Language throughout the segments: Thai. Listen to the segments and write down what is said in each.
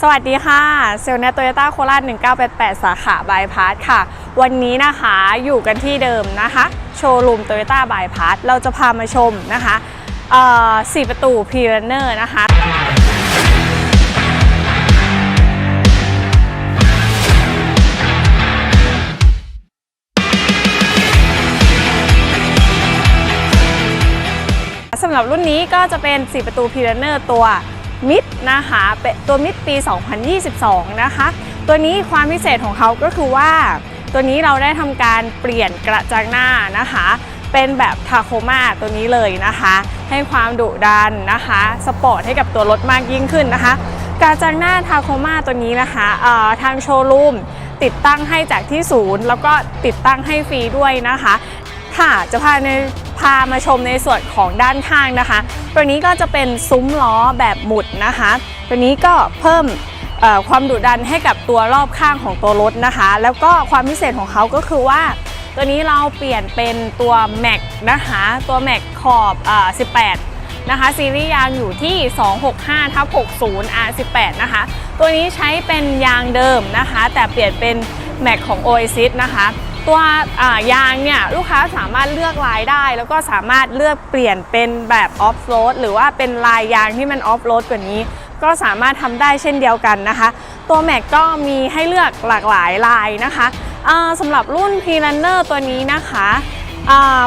สวัสดีค่ะ เซลล์เนตโตโยต้าโคราช1988 สาขาบายพาสค่ะ วันนี้นะคะอยู่กันที่เดิมนะคะ โชว์รูมโตโยต้าบายพาสเราจะพามาชมนะคะสี่ประตูพรีเรนเนอร์นะคะสำหรับรุ่นนี้ก็จะเป็น 4 ประตูพีเรเนอร์ตัว มิดนะคะเป็นตัวมิดปี 2022 นะคะ ตัวนี้ความพิเศษของเขาก็คือว่า ตัวนี้เราได้ทำการเปลี่ยนกระจังหน้านะคะ เป็นแบบทาโคมาตัวนี้เลยนะคะ ให้ความดุดันนะคะ สปอร์ตให้กับตัวรถมากยิ่งขึ้นนะคะ กระจังหน้าทาโคมาตัวนี้นะคะทางโชว์รูมติดตั้งให้จากที่ศูนย์ แล้วก็ติดตั้งให้ฟรีด้วยนะคะ ค่ะจะพาใน พามาชมในส่วนของด้านข้างนะคะตัวนี้ก็จะเป็นซุ้มล้อแบบหมุดนะคะตัวนี้ก็เพิ่มความดุดันให้กับตัวรอบข้างของตัวรถนะคะ แล้วก็ความพิเศษของเขาก็คือว่า ตัวนี้เราเปลี่ยนเป็นตัว Mac นะคะตัว Mac ขอบอ18นะคะซีรีส์ยางอยู่ที่ 265ทับ60 R18 นะคะ ตัวนี้ใช้เป็นยางเดิมนะคะ แต่เปลี่ยนเป็น Mac ของ Oasis นะคะ ตัวยางเนี่ยลูกค้าสามารถเลือกลายได้ แล้วก็สามารถเลือกเปลี่ยนเป็นแบบออฟโรดหรือว่าเป็นลายยางที่มันออฟโรดกว่านี้ ก็สามารถทำได้เช่นเดียวกันนะคะ ตัวแม็กก็มีให้เลือกหลากหลายลายนะคะอ่าสำหรับรุ่น p r u n n e r ตัวนี้นะคะ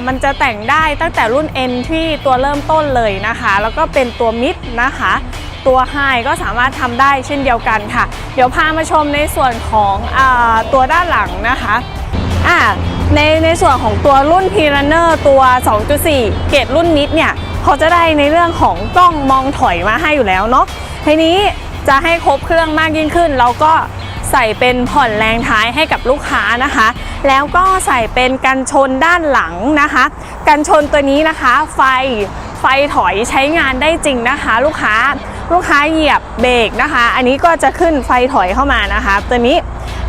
มันจะแต่งได้ตั้งแต่รุ่น N ที่ตัวเริ่มต้นเลยนะคะ แล้วก็เป็นตัวมิดนะคะ ตัวไฮก็สามารถทำได้เช่นเดียวกันค่ะ เดี๋ยวพามาชมในส่วนของอตัวด้านหลังนะคะ อ่าในในส่วนของตัวรุ่น p r u n n e r ตัว 2.4 เกรดรุ่นมิดเนี่ยเขาจะได้ในเรื่องของกล้องมองถอยมาให้อยู่แล้วเนาะทีนี้จะให้ครบเครื่องมากยิ่งขึ้น เราก็ใส่เป็นผ่อนแรงท้ายให้กับลูกค้านะคะ แล้วก็ใส่เป็นกันชนด้านหลังนะคะ กันชนตัวนี้นะคะ ไฟไฟถอยใช้งานได้จริงนะคะ ลูกค้าลูกค้าเหยียบเบรกนะคะ อันนี้ก็จะขึ้นไฟถอยเข้ามานะคะ ตัวนี้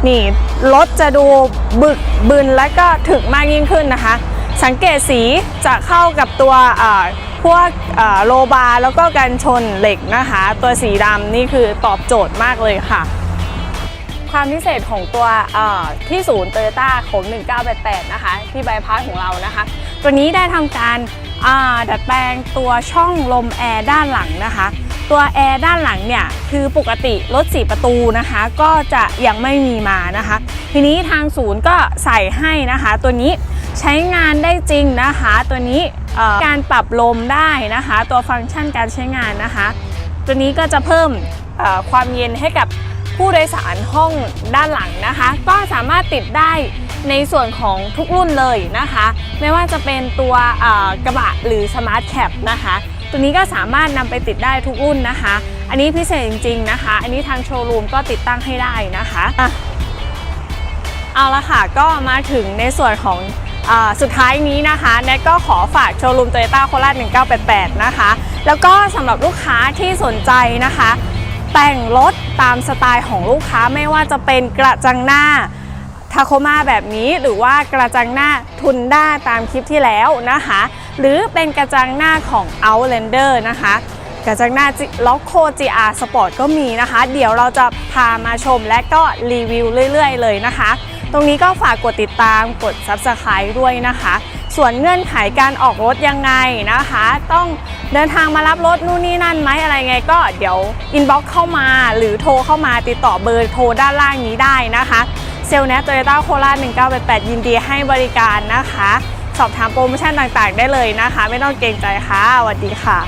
นี่รถจะดูบึกบึนและก็ถึกมากยิ่งขึ้นนะคะ สังเกตสีจะเข้ากับตัวพวกโลบาร์แล้วก็กันชนเหล็กนะคะ ตัวสีดำนี่คือตอบโจทย์มากเลยค่ะ ความพิเศษของตัวที่ศูนย์โตโยต้าของ 1988 นะคะ ที่บายพาสของเรานะคะ ตัวนี้ได้ทำการดัดแปลงตัวช่องลมแอร์ด้านหลังนะคะ ตัวแอร์ด้านหลังเนี่ยคือปกติรถ4ประตูนะคะ ก็จะยังไม่มีมานะคะ ทีนี้ทางศูนย์ก็ใส่ให้นะคะ ตัวนี้ใช้งานได้จริงนะคะ ตัวนี้การปรับลมได้นะคะ ตัวฟังก์ชันการใช้งานนะคะ ตัวนี้ก็จะเพิ่มความเย็นให้กับผู้โดยสารห้องด้านหลังนะคะ ก็สามารถติดได้ในส่วนของทุกรุ่นเลยนะคะ ไม่ว่าจะเป็นตัวกระบะหรือสมาร์ทแคปนะคะ ตัวนี้ก็สามารถนำไปติดได้ทุกรุ่นนะคะ อันนี้พิเศษจริง ๆนะคะ อันนี้ทางโชว์รูมก็ติดตั้งให้ได้นะคะอะเอาละค่ะก็มาถึงในส่วนของอาสุดท้ายนี้นะคะแนทก็ขอฝากโชว์รูมโตโยต้าโคราช1988 นะคะ แล้วก็สำหรับลูกค้าที่สนใจนะคะ แต่งรถตามสไตล์ของลูกค้าไม่ว่าจะเป็นกระจังหน้า ทาโคมาแบบนี้หรือว่ากระจังหน้าทุนด้าตามคลิปที่แล้วนะคะ หรือเป็นกระจังหน้าของ Outlander นะคะกระจังหน้าล็อกโค GR Sport ก็มีนะคะ เดี๋ยวเราจะพามาชมและก็รีวิวเรื่อยๆ เลยนะคะ ตรงนี้ก็ฝากกดติดตามกด Subscribe ด้วยนะคะ ส่วนเงื่อนไขการออกรถยังไงนะคะ ต้องเดินทางมารับรถนู่นนี่นั่นไหมอะไรไงก็เดี๋ยวอินบ็อกซ์เข้ามาหรือโทรเข้ามาติดต่อเบอร์โทรด้านล่างนี้ได้นะคะ เซลแนตโตโยต้าโคราช1988 ยินดีให้บริการนะคะ สอบถามโปรโมชั่นต่างๆ ได้เลยนะคะ ไม่ต้องเกรงใจค่ะสวัสดีค่ะ